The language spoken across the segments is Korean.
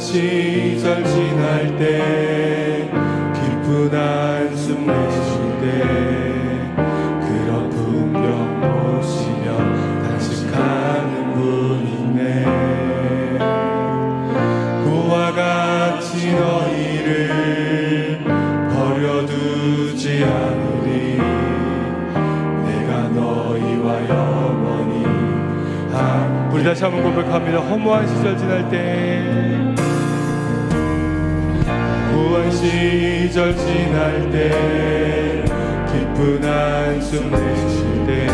시절 지날 때 기쁜 한숨 내쉴 때 그런 풍경 보시며 단식하는 분 있네. 그와 같이 너희를 버려두지 않으리. 내가 너희와 영원히 한 우리 다시 한번 고백합니다. 허무한 시절 지날 때 시절 지날 때 기쁜 한숨 내쉴 때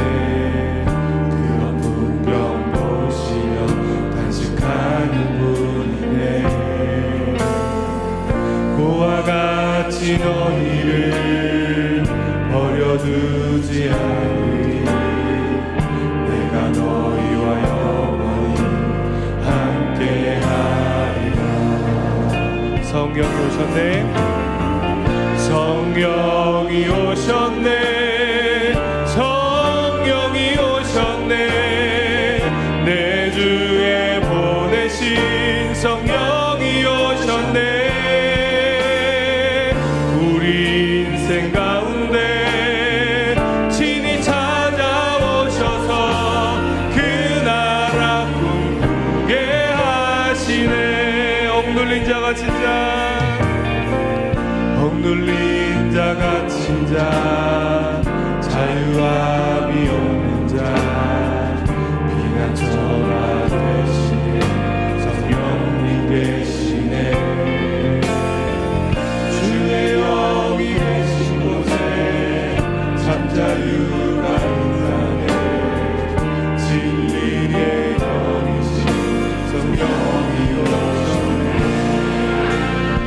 그런 풍경 보시며 단식하는 분이네. 그와 같이 너희를 버려두지 않으 성령이 오셨네. 성령이 오셨네. 성령이 오셨네. 내 주에 보내신 성령이 오셨네. 우리 인생 가운데 억눌린 자가 진짜. 억눌린 자가 친자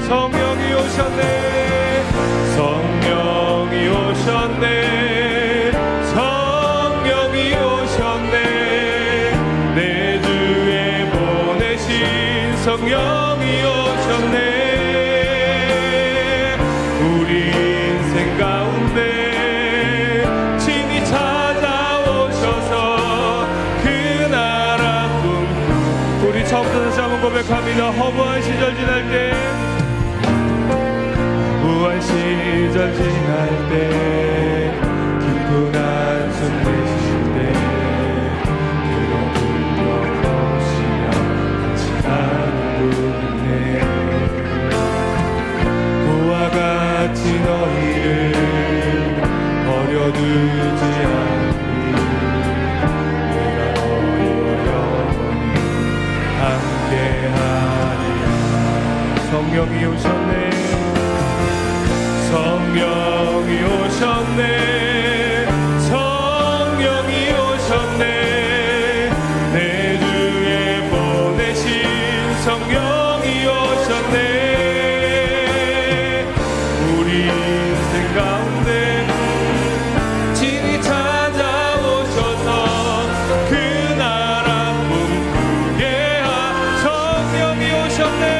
성령이 오셨네. 성령이 오셨네. 성령이 오셨네. 내 주에 보내신 성령이 오셨네. 우리 인생 가운데 그 처음부터 다시 한번 고백합니다. 허무한 시절 지날 때 같이 너희를 버려두지 않으리 내가 너희와 영원히 함께하리라. 성령이 오셨네. 성령 그 나라 꿈꾸게 하 성령이 오셨네